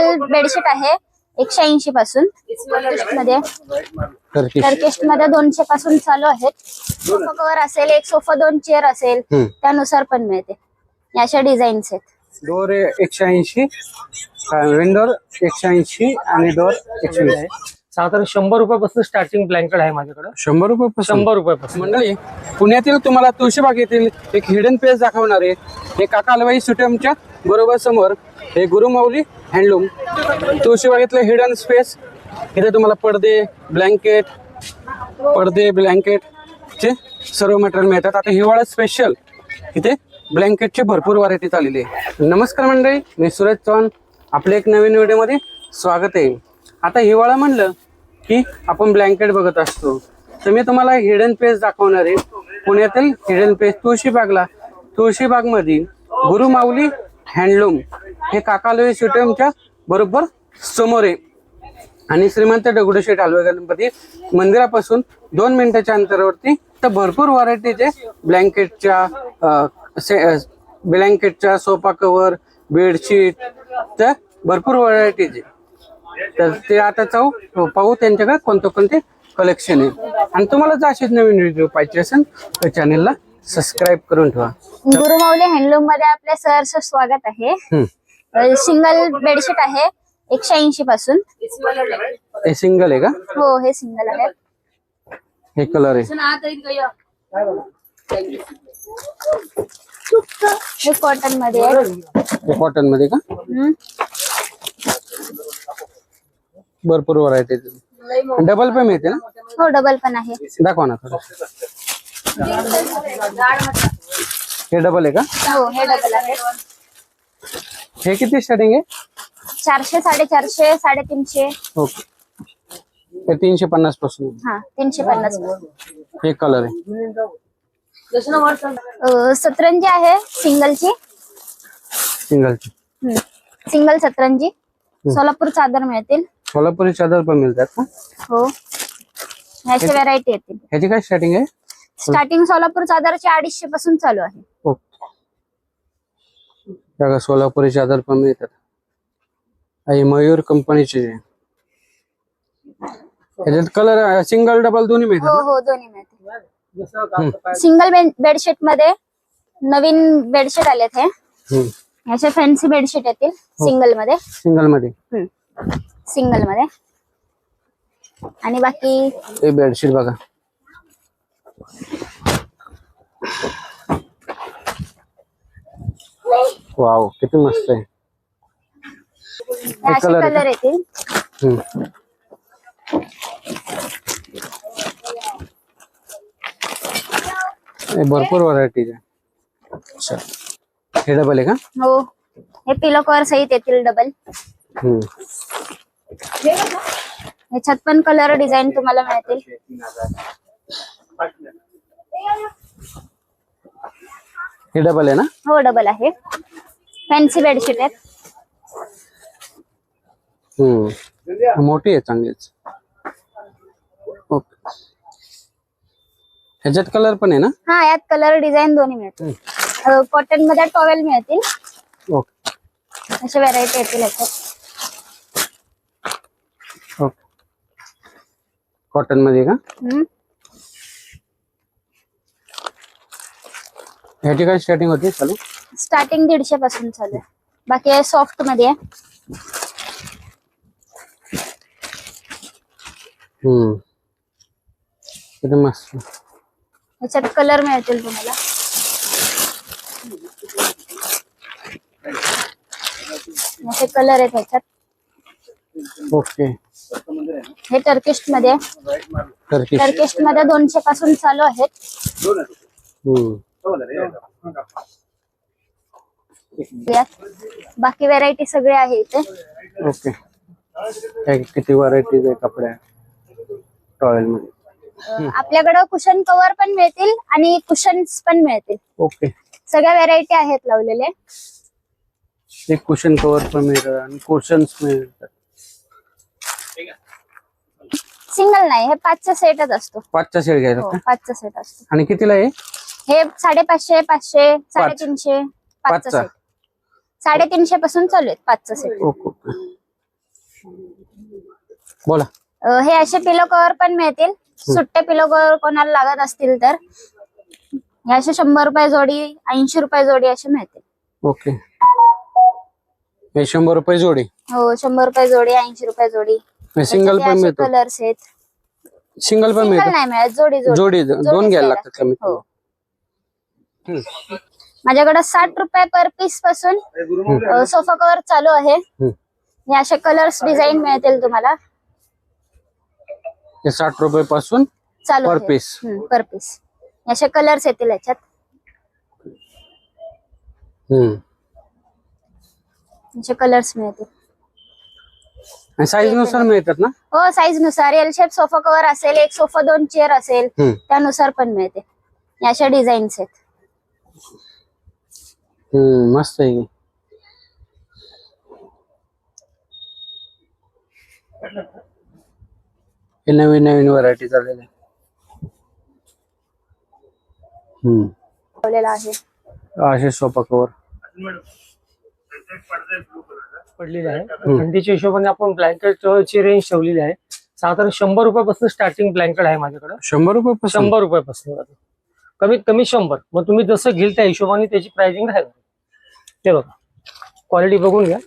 Single bedsheet आहे एकशे ऐंशी पासून. मध्ये. टर्किस्टमध्ये दोनशे पासून चालू आहेत. सोफा कव्हर असेल एक सोफा दोन चेअर असेल. त्यानुसार पण मिळते. अशा डिझाईन्स आहेत. डोर एकशे ऐंशी विंडोर एकशे ऐंशी आणि डोर एकशे साधारण शंभर रुपयापासून स्टार्टिंग ब्लँकेट आहे माझ्याकडे. शंभर रुपये शंभर रुपयापासून. मंडळी पुण्यातील तुम्हाला तुळशीबाग येथील एक हिडन पेज दाखवणार आहे. हे काका अलवाई सुटमच्या बरोबर समोर. हे गुरुमाऊली हँडलूम तुळशीबाग येथलं हिडन स्पेस इथे तुम्हाला पडदे ब्लँकेट पडदे ब्लँकेटचे सर्व मटेरियल मिळतात. आता हिवाळा स्पेशल इथे ब्लँकेटचे भरपूर व्हरायटीज आलेली आहे. नमस्कार मंडळी मी सुरेश चव्हाण. आपल्या एक नवीन व्हिडिओमध्ये स्वागत आहे. आता हिवाळा म्हणलं की आपण ब्लँकेट बघत असतो. तर मी तुम्हाला हिडन पेज दाखवणार आहे. पुण्यातील हिडन पेज तुळशीबागला. तुळशीबागमध्ये गुरुमाऊली हँडलूम हे काकालोई स्टेडियमच्या बरोबर समोर आहे. आणि श्रीमंत दगडूशेठ हलवे गणपती मंदिरापासून दोन मिनिटाच्या अंतरावरती तर भरपूर व्हरायटीचे ब्लँकेटच्या से- ब्लँकेटच्या सोफा कवर बेडशीट तर भरपूर व्हरायटीचे तर ते आता जाऊ पाहू त्यांच्याकडे कोणतं कोणते कलेक्शन आहे. आणि तुम्हाला जर असेच नवीन व्हिडिओ पाहिजे असेल तर चॅनेलला सबस्क्राईब करून ठेवा. गुरुमाऊली हँडलूममध्ये आपल्या सहर्ष स्वागत आहे. सिंगल बेडशीट आहे एकशे ऐंशी पासून. हे सिंगल आहे का? हो हे सिंगल आहे. हे कलर आहे. हे कॉटनमध्ये कॉटनमध्ये का. भरपूर व्हरायटी डबल पण मिळते ना? हो डबल पण आहे. दाखवा ना थोडं. हे डबल आहे का? हो हे डबल आहे. हे किती स्टार्टिंग आहे? चारशे साडेचारशे साडेतीनशे. ओके हे तीनशे पन्नास पासून. हा तीनशे पन्नास. हे कलर आहे. अं, सतरंजी आहे सिंगलची. सिंगलची. सिंगल सतरंजी. सोलापूर चादर मिळतील. सोलापुरी चादर पण मिळतात का? हो. ह्याची व्हरायटी येतील ह्याची काय स्टार्टिंग आहे? स्टार्टिंग सोलापूर चादरची अडीचशे पासून चालू आहे. ओके. बघा सोलापुरी चादर पण मिळतात. आणि मयूर कंपनीचे आहे. ह्याच्यात कलर सिंगल डबल दोन्ही हो मिळतात हो दोन्ही मिळतील सिंगल बेडशीटमध्ये नवीन बेडशीट आलेत हे. ह्याचे फॅन्सी बेडशीट येतील सिंगलमध्ये. सिंगलमध्ये. सिंगल मध्ये. आणि बाकी? हे बेडशीट बघा. वाव किती मस्त आहे. हे असे color आहे कलर येतील हम्म. हे भरपूर व्हरायटीज आहे अच्छा. हे डबल आहे का? हो. हे पिलो कवर सहित येतील डबल हम्म. ह्याच्यात पण कलर डिझाईन तुम्हाला मिळतील. हे डबल आहे ना? हो डबल आहे. फॅन्सी बेडशीट आहेत. मोठी आहे चांगलीच. ओके ह्याच्यात कलर पण आहे ना? हा यात कलर डिझाईन दोन्ही मिळतील. कॉटनमध्ये टॉवेल मिळतील. ओके अशा व्हरायटी येतील ह्याच्यात कॉटन मध्ये का स्टार्टिंग होती चालू। स्टार्टिंग दीडशे पासून चालू आहे. बाकी सॉफ्ट मध्ये हम्म. मस्त. ह्याच्यात कलर मिळतील तुम्हाला. असे कलर आहेत ह्याच्यात ओके हे टर्किस्टमध्ये टर्किस्टमध्ये दोनशे पासून चालू आहेत. बाकी व्हरायटी सगळे आहे इथे. ओके. किती व्हरायटीज आहे कपड्या टॉवेल मध्ये. आपल्याकडं कुशन कव्हर पण मिळतील आणि कुशन्स पण मिळतील. ओके. सगळ्या व्हरायटी आहेत लावलेले. एक कुशन कव्हर पण मिळतात आणि कुशन्स मिळतात. सिंगल नाही हे पाचचा सेटच असतो. पाचचा सेट घ्यायचा हो का? पाचचा सेट असतो. आणि कितीला आहे? हे साडेपाचशे पाचशे साडेतीनशे पाचचा पाचचा. सेट साडेतीनशे पासून चालू आहेत पाचचा सेट ओके ओके. बोला. अं, हे असे पिलो कव्हर पण मिळतील. सुट्टे पिलो कव्हर कोणाला लागत असतील तर. हे असे शंभर रुपये जोडी ऐंशी रुपये जोडी असे मिळतील. ओके. हे शंभर रुपये जोडी. हो शंभर रुपये जोडी ऐंशी रुपये जोडी. सिंगल पण मिळतो कलर्स आहेत. सिंगल पण सिंगल मिळतो नाही मिळत जोडी जोडी. दोन घ्यायला लागतात कमीत हो. कमी. हम्म. माझ्याकडे साठ रुपये पर पीसपासून सोफा कव्हर चालू आहे. हम्म. हे असे कलर्स डिझाईन मिळतील तुम्हाला. हे साठ रुपये पासून चालू पर. पीस पर पीस असे कलर्स येतील याच्यात. हम्म. असे कलर्स मिळतील. साईजनुसार मिळतात ना? हो साईजनुसार. एल शेप सोफा कव्हर असेल एक सोफा दोन चेअर असेल. त्यानुसार पण मिळते. हे अशा डिझाईन्स आहेत. हम्म मस्त आहे. हे नवीन नवीन व्हरायटी चाललेल्या आहे. हम्म. लावलेला आहे. असे सोफा कवर पडलेली आहे. थंडीच्या हिशोबाने आपण ब्लँकेट ची रेंज ठेवलेली आहे. साधारण शंभर रुपयापासून स्टार्टिंग ब्लँकेट आहे माझ्याकडे. शंभर रुपये शंभर रुपयापासून कमीत कमी शंभर. मग तुम्ही जसं घेईल त्या हिशोबाने त्याची प्राइसिंग राहील. ते बघा. क्वालिटी बघून घ्या.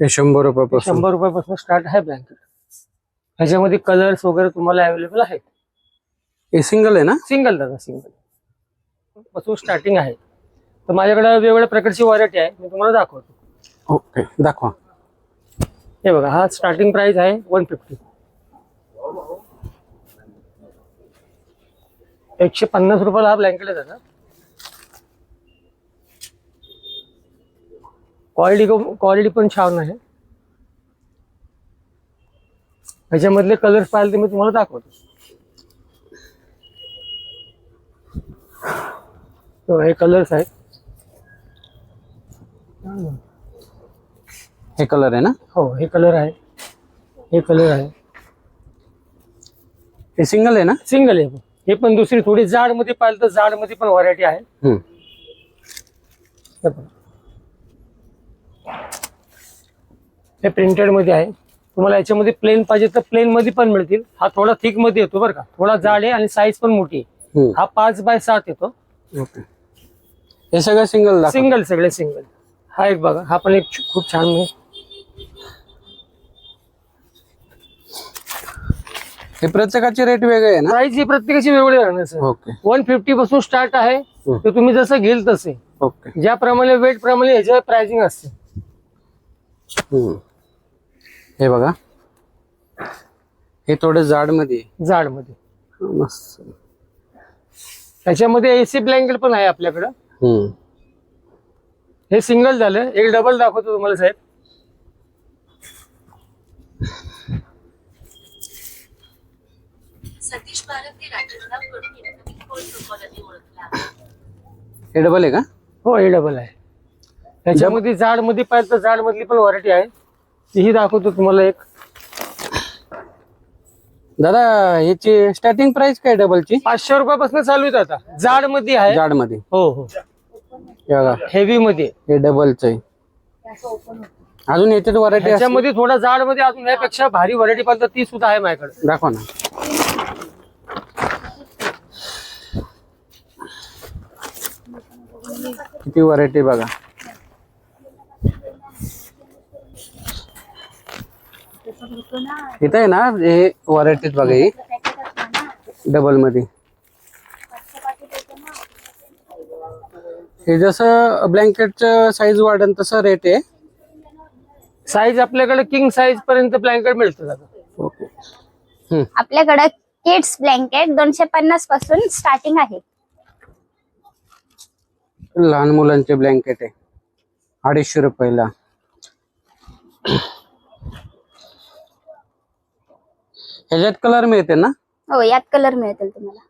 हे शंभर रुपये पासून शंभर रुपयापासून स्टार्ट आहे ब्लँकेट ह्याच्यामध्ये कलर्स वगैरे तुम्हाला अवेलेबल आहेत. हे सिंगल आहे ना? सिंगल दादा सिंगलपासून स्टार्टिंग आहे. तर माझ्याकडे वेगवेगळ्या प्रकारची व्हरायटी आहे. मी तुम्हाला दाखवतो. ओके दाखवा. हे बघा हा स्टार्टिंग प्राइस आहे वन फिफ्टी एकशे पन्नास रुपयाला हा ब्लँकेट आहे दादा. क्वालिटी क्वालिटी पण छान आहे. ह्याच्यामधले कलर्स पाहिले ते मी तुम्हाला दाखवतो. तो हे कलर्स आहेत. हे कलर आहे ना? हो हे कलर आहे. हे कलर आहे. हे सिंगल आहे ना? सिंगल आहे. हे पण दुसरी थोडी जाडमध्ये पाहिलं तर जाडमध्ये पण व्हरायटी आहे. हम्म. हे. हे प्रिंटेडमध्ये आहे. तुम्हाला याच्यामध्ये प्लेन पाहिजे तर प्लेन मध्ये पण मिळतील. हा थोडा थिकमध्ये येतो बरं का. थोडा जाड आहे आणि साईज पण मोठी आहे. हम्म. हा पाच बाय सात येतो. ओके. हे सगळं सिंगल सिंगल सगळे सिंगल हा एक बघा हा पण एक खूप छान आहे. हे प्रत्येकाचे रेट वेगळे आहे ना? प्राइस ही प्रत्येकाची वेगळी राहणार सर ओके वन फिफ्टी पासून स्टार्ट आहे तर तुम्ही जसं घेईल तसे. ओके ज्याप्रमाणे वेट प्रमाणे ह्याच्यावर प्राइसिंग असते. हम्म. हे बघा. हे थोडं जाडमध्ये. जाडमध्ये मस्त. त्याच्यामध्ये एसी ब्लँकेट पण आहे आपल्याकडं. हम्म. हे सिंगल झालं. एक डबल दाखवतो तुम्हाला साहेब. हे डबल आहे का? हो हे डबल आहे. त्याच्यामध्ये जाडमध्ये पाहिजे तर जाड मधली पण व्हरायटी आहे. तीही दाखवतो तुम्हाला एक. दादा ह्याची स्टार्टिंग प्राइस काय डबलची पाचशे रुपयापासून चालू आहे आता. जाडमध्ये आहे. जाडमध्ये हो हो. हेवी मध्ये. हे डबलच आहे. अजून याच्यात व्हरायटी त्याच्यामध्ये थोडा जाडमध्ये अजून यापेक्षा भारी व्हरायटी पाहिजे तर ती सुद्धा आहे माझ्याकडे. दाखवा ना. किती व्हरायटी बघा. इथं आहे ना हे व्हरायटीज बघा ही. डबलमध्ये. हे जसं ब्लँकेटचं साईज वाढेल तसं रेट आहे. साईज आपल्याकडे किंग साईज पर्यंत ब्लँकेट मिळतं दादा. ओके हम्म. आपल्याकडे किड्स ब्लँकेट दोनशे पन्नासपासून स्टार्टिंग आहे. लहान मुलांचे ब्लँकेट आहे. अडीचशे रुपयाला. ह्याच्यात कलर मिळते ना? हो यात कलर मिळतील तुम्हाला.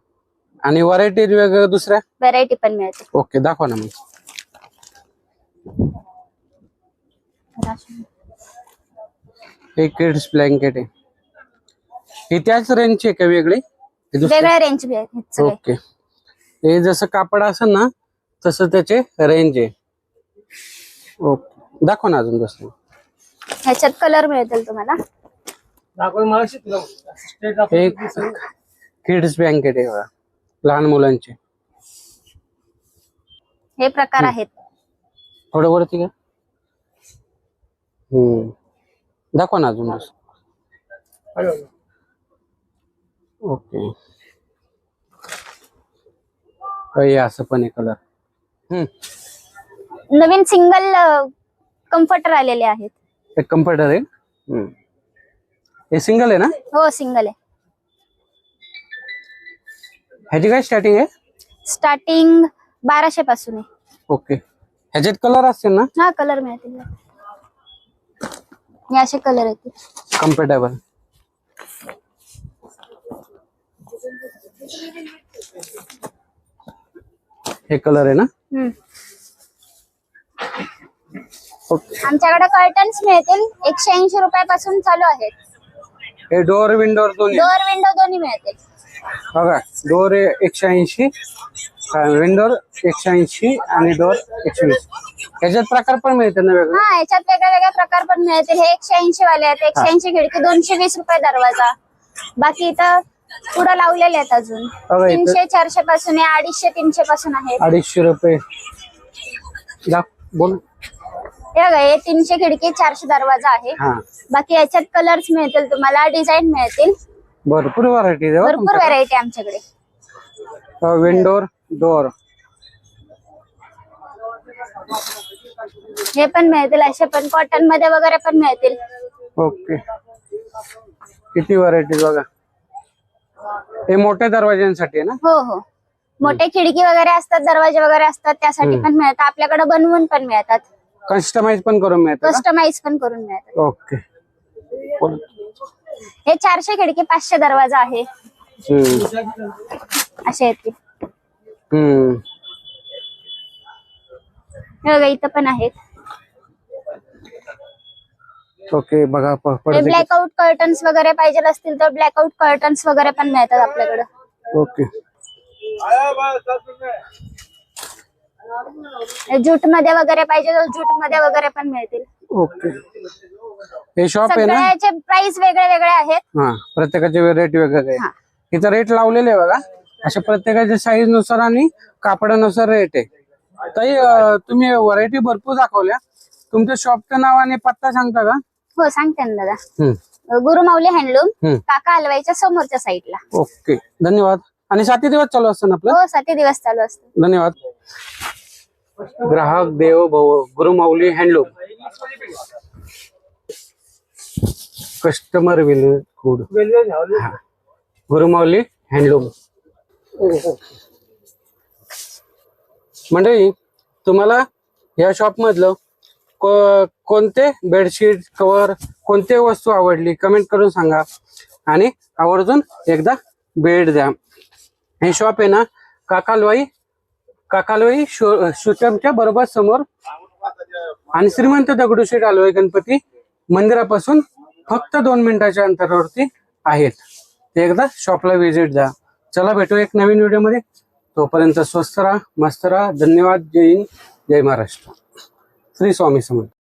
आणि व्हरायटी वेगळ्या दुसऱ्या? व्हरायटी पण मिळते. ओके दाखवा ना मग. हे किड्स ब्लँकेट आहे. हे त्याच रेंजची आहे का वेगळी? हे दुसरे? वेगळ्या रेंज आहेत सगळे. ओके हे जसं कापड असेल ना तसं त्याचे रेंज आहे. ओके दाखवा ना अजून दुसरं. ह्याच्यात कलर मिळतील तुम्हाला. एक किड्स बँकेट आहे बघा. लहान मुलांचे. हे प्रकार आहेत. थोडं वरती का हम्म. दाखवा ना अजून वा. ओके. हे असं पण आहे कलर हम्म. नवीन सिंगल कम्फर्टर आलेले आहेत. एक कम्फर्टर आहे. हम्म. हे सिंगल आहे ना? हो सिंगल आहे. ह्याची काय स्टार्टिंग आहे? स्टार्टिंग बाराशे पासून आहे. ओके ह्याच्यात कलर असतील ना? हा कलर मिळतील. हे असे कलर येतील कम्फर्टेबल हे कलर आहे ना? हम्म. ओके आमच्याकडे कर्टन्स मिळतील. एकशे ऐंशी रुपयापासून चालू आहेत. हे डोअर विंडोर दोन्ही. डोअर विंडो दोन्ही मिळतील. बघा डोअर एकशे ऐंशी विंडोर एकशे ऐंशी आणि डोअर एकशे वीस. ह्याच्यात प्रकार पण मिळते ना वेगळं? हा याच्यात वेगळे वेगळे प्रकार पण मिळतील. हे एकशे ऐंशी वाले आहेत एकशे ऐंशी खिडकी दोनशे वीस रुपये दरवाजा. बाकी इथं पुढं लावलेले आहेत अजून. बघा इथं. तीनशे चारशे पासून आहे अडीचशे तीनशे पासून आहेत. अडीचशे रुपये. दाख बोल. हे बघा हे तीनशे खिडकी चारशे दरवाजा आहे. हा. बाकी याच्यात कलर्स मिळतील तुम्हाला डिझाईन मिळतील. भरपूर व्हरायटी भरपूर व्हरायटी आमच्याकडे. विंडोर डोअर हे पण मिळतील असे पण कॉटनमध्ये वगैरे पण मिळतील. ओके. किती व्हरायटी बघा. हे मोठ्या दरवाज्यांसाठी आहे ना? हो हो. मोठे खिडकी वगैरे असतात दरवाजे वगैरे असतात त्यासाठी पण मिळतात. आपल्याकडे बनवून पण मिळतात. कस्टमाइज पण करून मिळतं का? कस्टमाइज पण करून मिळतात. ओके. हे चारशे खिडकी पाचशे दरवाजा आहे. असे हम्म. हे बघा इथं पण आहेत. ओके बघा प- हे पडदे ब्लॅकआउट कर्टन्स वगैरे पाहिजे असतील तर ब्लॅकआउट कर्टन्स वगैरे पण मिळतात आपल्याकडे. ओके. जूटमध्ये वगैरे पाहिजे तर जूटमध्ये वगैरे पण मिळतील. ओके. हे शॉप आहे ना? सगळ्याचे प्राइस वेगळे वेगळे आहेत. हा प्रत्येकाचे रेट वेगवेगळे हा. आहे इथं रेट लावलेले आहे बघा. अशा प्रत्येकाच्या साईजनुसार आणि कापडानुसार रेट आहे. ताई अं, तुम्ही व्हरायटी भरपूर दाखवल्या. तुमच्या शॉपचं नाव आणि पत्ता सांगता का? हो सांगते ना दादा. हम्म. गुरुमाऊली हँडलूम. काका हलवाईच्या समोरच्या साईडला ओके. धन्यवाद. आणि साती दिवस चालू असतं ना आपलं? हो साती दिवस चालू असतो. धन्यवाद. ग्राहक देव भव Gurumauli handloom customer will good Gurumauli handloom मंडळी तुम्हाला या शॉप मधलं को- कोणते बेडशीट कवर कोणते वस्तू आवडली कमेंट करून सांगा. आणि आवर्जून एकदा भेट द्या. हे शॉप आहे ना काकालवाई काकालवाई सुचमच्या बरोबर समोर आणि श्रीमंत दगडूशेठ आलोय गणपती मंदिरापासून फक्त दोन मिनिटाच्या अंतरावरती आहेत. ते एकदा शॉपला व्हिजिट द्या. चला भेटू एक नवीन व्हिडिओमध्ये. तोपर्यंत स्वस्त राहा मस्त राहा. धन्यवाद. जय हिंद. जय महाराष्ट्र. श्री स्वामी समर्थ.